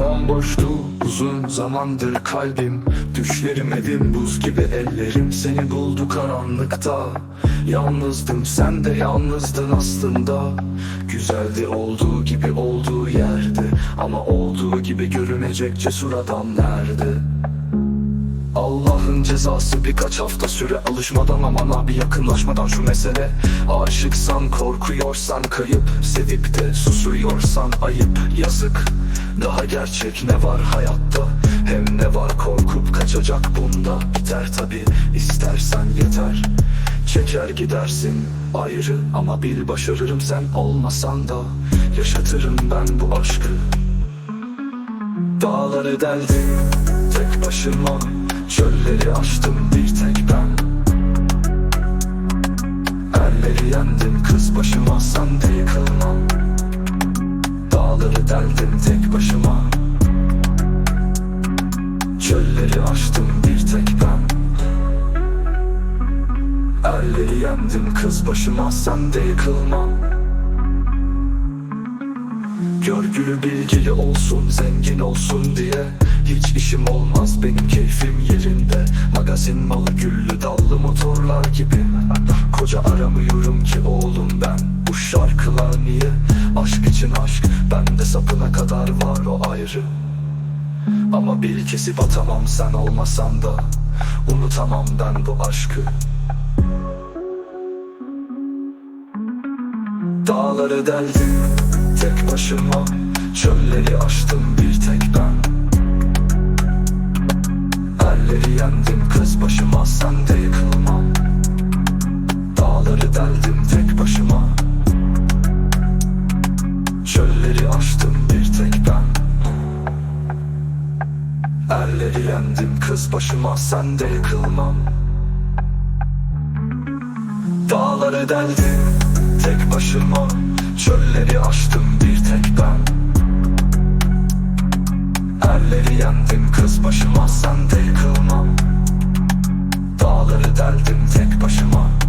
bomboştu uzun zamandır kalbim. Düşlerim evim buz gibi ellerim. Seni buldu karanlıkta. Yalnızdım sen de yalnızdın aslında. Güzeldi olduğu gibi olduğu yerde. Ama olduğu gibi görünecek cesur adam nerede? Allah'ın cezası birkaç hafta süre alışmadan aman abi yakınlaşmadan şu mesele. Aşıksan korkuyorsan kayıp sevip de susuyorsan ayıp. Yazık Daha gerçek ne var hayatta? Hem ne var korkup kaçacak bunda? Biter tabi istersen yeter. Çeker gidersin ayrı ama bil başarırım sen olmasan da. Yaşatırım ben bu aşkı. Dağları deldim tek başıma Çölleri aştım bir tek ben. Erleri yendim kız başıma sen de yıkılmam Dağları deldim tek başıma. Çölleri aştım bir tek ben. Erleri yendim kız başıma sen de yıkılmam Görgülü bilgili olsun zengin olsun diye Hiç işim olmaz benim keyfim yerinde. Magazin malı güllü dallı motorlar gibi. Koca aramıyorum ki oğlum ben Bu şarkılar niye? Aşk için aşk Bende sapına kadar var o ayrı. Ama bil kesip atamam sen olmasan da Unutamam ben bu aşkı. Dağları deldim tek başıma Çölleri aştım bir tek ben Gölleri yendim kız başıma sen de yıkılmam Dağları deldim tek başıma. Çölleri aştım bir tek ben. Erleri yendim kız başıma sen de yıkılmam Dağları deldim tek başıma. Çölleri aştım bir tek ben. Erleri yendim kız başıma sen de yıkılmam Deldim tek başıma.